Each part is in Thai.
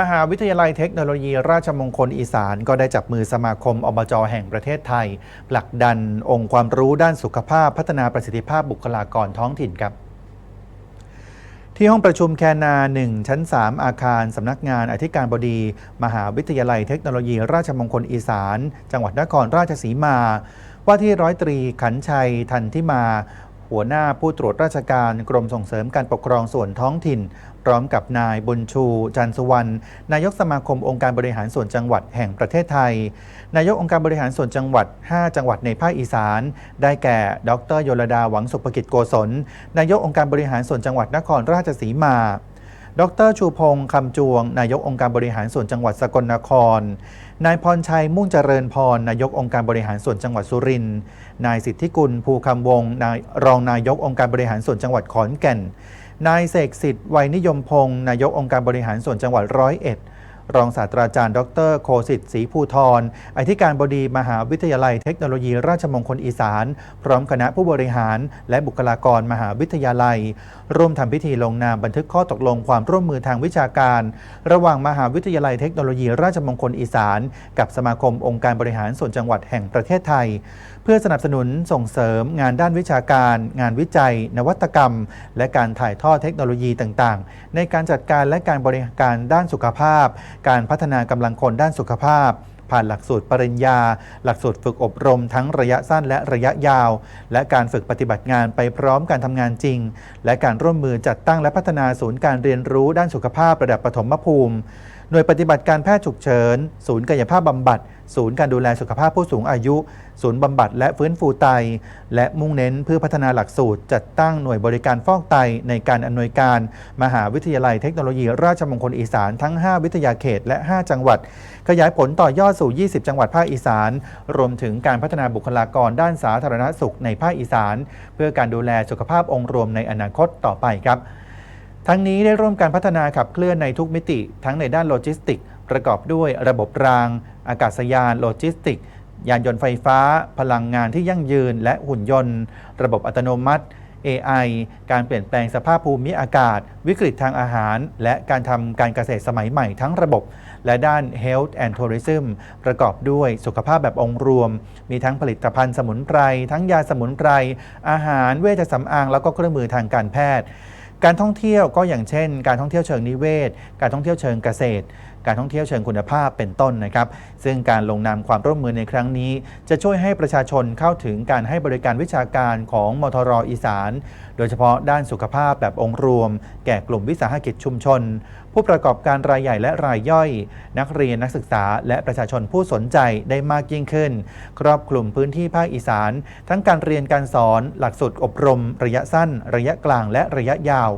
มหาวิทยาลัยเทคโนโลยี ราชมงคลอีสาน ก็ได้จับมือสมาคมอบจแห่งประเทศไทย ผลักดันองค์ความรู้ด้านสุขภาพพัฒนาประสิทธิภาพบุคลากรท้องถิ่นครับที่ห้องประชุมแคนา 1 ชั้น 3 อาคาร สำนักงานอธิการบดี มหาวิทยาลัยเทคโนโลยี ราชมงคลอีสาน จังหวัดนครราชสีมา ว่าที่ร้อยตรีขันชัยทันทิมา หัวหน้าผู้ตรวจราชการกรมส่งเสริมการปกครองส่วนท้องถิ่น พร้อมกับนายบุญชู จันสุวรรณนายกสมาคมองค์การบริหารส่วนจังหวัดแห่งประเทศไทย นายกองค์การบริหารส่วนจังหวัด 5 จังหวัดในภาคอีสาน ได้แก่ ดรโยลดาหวังสุภกิจโกศลนายกองค์การบริหารส่วนจังหวัดนครราชสีมา ดรชูพงศ์คำจวง นายกองค์การบริหารส่วนจังหวัดสกลนคร นายพรชัยมุ่งเจริญพร นายกองค์การบริหารส่วนจังหวัดสุรินทร์ นายสิทธิกุลภูคำวงศ์นายรองนายกองค์การบริหารส่วนจังหวัดขอนแก่น นายเสกสิทธิ์ไวยนิยมพงศ์นายกองค์การบริหารส่วนจังหวัดร้อยเอ็ด รองศาสตราจารย์ ดรโคสิทธิ์ศรีภูทรอธิการบดีมหาวิทยาลัยเทคโนโลยีราชมงคลอีสาน พร้อมคณะผู้บริหาร และบุคลากรมหาวิทยาลัย ร่วมทำพิธีลงนามบันทึกข้อตกลงความร่วมมือทางวิชาการ ระหว่างมหาวิทยาลัยเทคโนโลยีราชมงคลอีสาน กับสมาคมองค์การบริหารส่วนจังหวัดแห่งประเทศไทย เพื่อสนับสนุนส่งเสริมงานด้านวิชาการ งานวิจัย นวัตกรรม และการถ่ายทอดเทคโนโลยีต่างๆ ในการจัดการและการบริการด้านสุขภาพการพัฒนากำลังคนด้านสุขภาพ ผ่านหลักสูตรปริญญา หลักสูตรฝึกอบรมทั้งระยะสั้นและระยะยาว และการฝึกปฏิบัติงานไปพร้อมการทำงานจริง และการร่วมมือจัดตั้งและพัฒนาศูนย์การเรียนรู้ด้านสุขภาพระดับปฐมภูมิ หน่วยปฏิบัติการแพทย์ฉุกเฉิน ศูนย์กายภาพบำบัด ศูนย์การดูแลสุขภาพผู้สูงอายุ ศูนย์บำบัดและฟื้นฟูไต และมุ่งเน้นเพื่อพัฒนาหลักสูตร จัดตั้งหน่วยบริการฟอกไตในการอำนวยการ มหาวิทยาลัยเทคโนโลยี ราชมงคลอีสานทั้ง 5 วิทยาเขตและ 5 จังหวัด ขยายผลต่อยอดสู่ 20 จังหวัดภาคอีสาน รวมถึงการพัฒนาบุคลากรด้านสาธารณสุขในภาคอีสาน เพื่อการดูแลสุขภาพองค์รวมในอนาคตต่อไปครับ ทั้งนี้ได้ร่วมการพัฒนาขับเคลื่อนในทุกมิติ ทั้งในด้านโลจิสติก ประกอบด้วยระบบราง อากาศยานโลจิสติก ยานยนต์ไฟฟ้า พลังงานที่ยั่งยืน และหุ่นยนต์ ระบบอัตโนมัติ AI การเปลี่ยนแปลงสภาพภูมิอากาศ วิกฤตทางอาหาร และการทำการเกษตรสมัยใหม่ทั้งระบบ และด้าน Health and Tourism ประกอบด้วยสุขภาพแบบองค์รวม มีทั้งผลิตภัณฑ์สมุนไพร ทั้งยาสมุนไพร อาหาร เวชสำอาง แล้วก็เครื่องมือทางการแพทย์ การท่องเที่ยวก็อย่างเช่น การท่องเที่ยวเชิงนิเวศ การท่องเที่ยวเชิงเกษตร การท่องเที่ยวเชิงคุณภาพเป็นต้นนะครับ ซึ่งการลงนามความร่วมมือในครั้งนี้ จะช่วยให้ประชาชนเข้าถึงการให้บริการวิชาการของมทรอีสาน โดยเฉพาะด้านสุขภาพแบบองค์รวม แก่กลุ่มวิสาหกิจชุมชน ผู้ประกอบการรายใหญ่และรายย่อย นักเรียนนักศึกษา และประชาชนผู้สนใจได้มากยิ่งขึ้น ครอบคลุมพื้นที่ภาคอีสาน ทั้งการเรียนการสอน หลักสูตรอบรม ระยะสั้น ระยะกลางและระยะยาว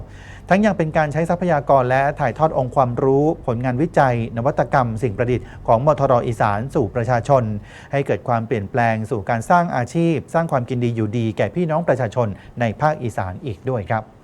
ทั้งยังเป็นการใช้ทรัพยากรและถ่ายทอดองค์ความรู้ ผลงานวิจัย นวัตกรรม สิ่งประดิษฐ์ของมทรอีสานสู่ประชาชน ให้เกิดความเปลี่ยนแปลงสู่การสร้างอาชีพ สร้างความกินดีอยู่ดี แก่พี่น้องประชาชนในภาคอีสานอีกด้วยครับ